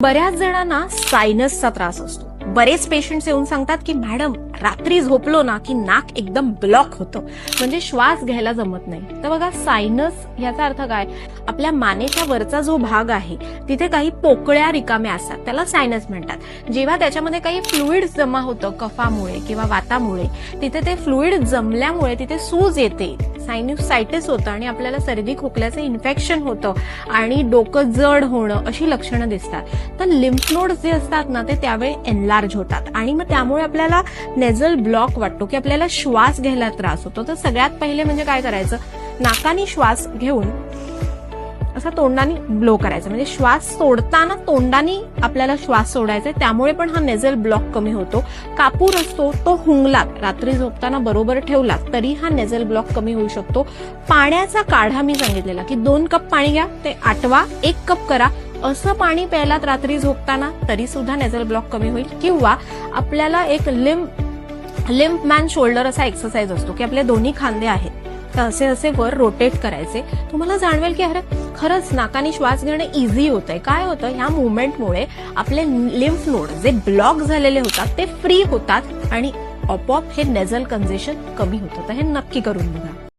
बऱ्याच जणांना सायनसचा त्रास असतो. बरेच पेशंट्स येऊन सांगतात की मॅडम रात्री झोपलो ना की नाक एकदम ब्लॉक होतं. म्हणजे श्वास घ्यायला जमत नाही. तर बघा सायनस याचा अर्थ काय? आपल्या मानेच्या वरचा जो भाग आहे तिथे काही पोकळ्या रिकाम्या असतात. त्याला सायनस म्हणतात. जेव्हा त्याच्यामध्ये काही फ्लुईड जमा होतं कफामुळे किंवा वातामुळे तिथे ते फ्लुईड जमल्यामुळे तिथे सूज येते. सायन्युसायटिस होतं आणि आपल्याला सर्दी खोकल्याचं इन्फेक्शन होतं आणि डोकं जड होणं अशी लक्षणं दिसतात. तर लिम्फ नोड्स जे असतात ना ते त्यावेळी एनलार्ज होतात. आणि मग त्यामुळे आपल्याला नेझल ब्लॉक वाटतो की आपल्याला श्वास घ्यायला त्रास होतो. तर सगळ्यात पहिले म्हणजे काय करायचं? नाकाने श्वास घेऊन असा तोंडाने ब्लो करायचा. म्हणजे श्वास सोडताना तोंडाने आपल्याला श्वास सोडायचा आहे. त्यामुळे पण हा नेझल ब्लॉक कमी होतो. कापूर असतो तो हुंगलात रात्री झोपताना बरोबर ठेवला तरी हा नेझल ब्लॉक कमी होऊ शकतो. पाण्याचा काढा मी सांगितलेला की दोन कप पाणी घ्या ते आटवा एक कप करा. असं पाणी प्यायलात रात्री झोपताना तरी सुद्धा नेझल ब्लॉक कमी होईल. किंवा आपल्याला एक लिम्प लिम्प मॅन शोल्डर असा एक्सरसाइज असतो की आपले दोन्ही खांदे आहेत. तर असे असे वर रोटेट करायचे. तुम्हाला जाणवेल की अरे खरंच नाकाने श्वास घेणं इझी होतंय. काय होतं? ह्या मुवमेंटमुळे आपले लिम्फ नोड जे ब्लॉक झालेले होतात ते फ्री होतात आणि आपोआप हे नेझल कंजेशन कमी होतं. तर हे नक्की करून बघा.